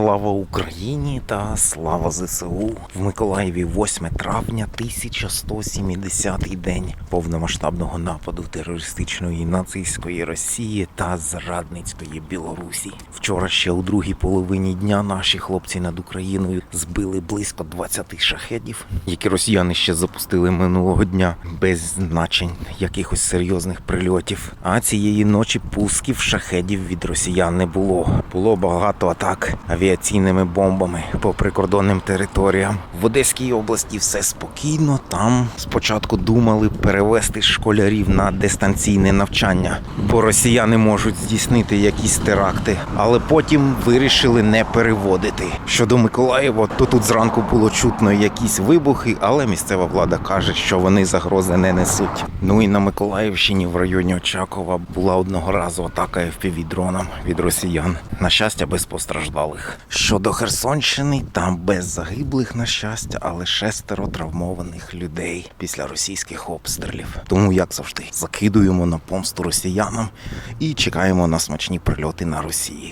Слава Україні та слава ЗСУ в Миколаєві 8 травня 1170 день повномасштабного нападу терористичної нацистської Росії та зрадницької Білорусі. Вчора ще у другій половині дня наші хлопці над Україною збили близько 20 шахедів, які росіяни ще запустили минулого дня без значень якихось серйозних прильотів. А цієї ночі пусків шахедів від росіян не було. Було багато атак авіаційними бомбами по прикордонним територіям. В Одеській області все спокійно. Там спочатку думали перевести школярів на дистанційне навчання, бо росіяни можуть здійснити якісь теракти, але потім вирішили не переводити. Щодо Миколаєва, то тут зранку було чутно якісь вибухи, але місцева влада каже, що вони загрози не несуть. Ну і на Миколаївщині в районі Очакова була одного разу атака fpv дроном від росіян. На щастя, без постраждалих. Щодо Херсонщини, там без загиблих, на щастя, але шестеро травмованих людей після російських обстрілів. Тому, як завжди, закидуємо на помсту росіянам і чекаємо на смачні прильоти на Росії.